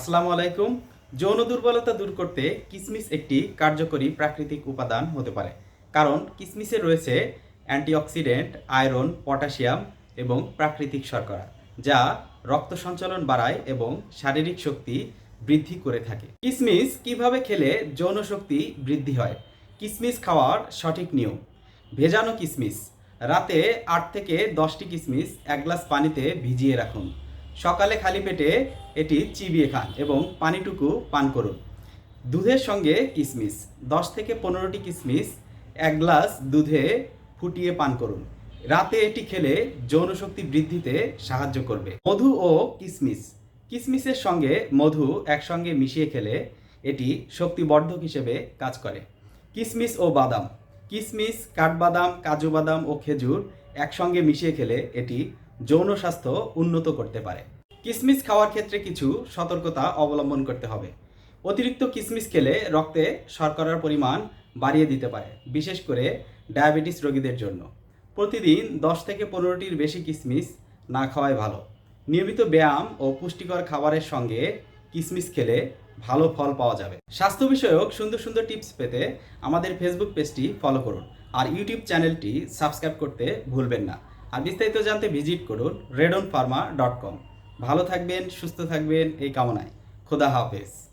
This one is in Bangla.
আসসালামু আলাইকুম। যৌন দুর্বলতা দূর করতে কিসমিস একটি কার্যকরী প্রাকৃতিক উপাদান হতে পারে। কারণ কিসমিসে রয়েছে অ্যান্টিঅক্সিডেন্ট, আয়রন, পটাশিয়াম এবং প্রাকৃতিক শর্করা, যা রক্ত সঞ্চালন বাড়ায় এবং শারীরিক শক্তি বৃদ্ধি করে থাকে। কিসমিস কীভাবে খেলে যৌন শক্তি বৃদ্ধি হয়? কিসমিস খাওয়ার সঠিক নিয়ম। ভেজানো কিসমিস। রাতে আট থেকে দশটি কিসমিস এক গ্লাস পানিতে ভিজিয়ে রাখুন। সকালে খালি পেটে এটি চিবিয়ে খান এবং পানিটুকু পান করুন। দুধের সঙ্গে কিসমিস, দশ থেকে পনেরোটি কিসমিস, এক গ্লাস দুধে ফুটিয়ে পান করুন। রাতে এটি খেলে যৌন শক্তি বৃদ্ধিতে সাহায্য করবে। মধু ও কিসমিস, কিসমিসের সঙ্গে মধু একসঙ্গে মিশিয়ে খেলে এটি শক্তিবর্ধক হিসেবে কাজ করে। কিসমিস ও বাদাম, কিসমিস, কাঠবাদাম, কাজু বাদাম ও খেজুর একসঙ্গে মিশিয়ে খেলে এটি যৌন স্বাস্থ্য উন্নত করতে পারে। কিসমিস খাওয়ার ক্ষেত্রে কিছু সতর্কতা অবলম্বন করতে হবে। অতিরিক্ত কিসমিস খেলে রক্তে শর্করার পরিমাণ বাড়িয়ে দিতে পারে, বিশেষ করে ডায়াবেটিস রোগীদের জন্য। প্রতিদিন দশ থেকে পনেরোটির বেশি কিসমিস না খাওয়াই ভালো। নিয়মিত ব্যায়াম ও পুষ্টিকর খাবারের সঙ্গে কিসমিস খেলে ভালো ফল পাওয়া যাবে। স্বাস্থ্য বিষয়ক সুন্দর সুন্দর টিপস পেতে আমাদের ফেসবুক পেজটি ফলো করুন আর ইউটিউব চ্যানেলটি সাবস্ক্রাইব করতে ভুলবেন না। আর বিস্তারিত জানতে ভিজিট করুন রেডন ফার্মা ডট কম ভালো থাকবেন, সুস্থ থাকবেন, এই কামনায়। খোদা হাফেজ।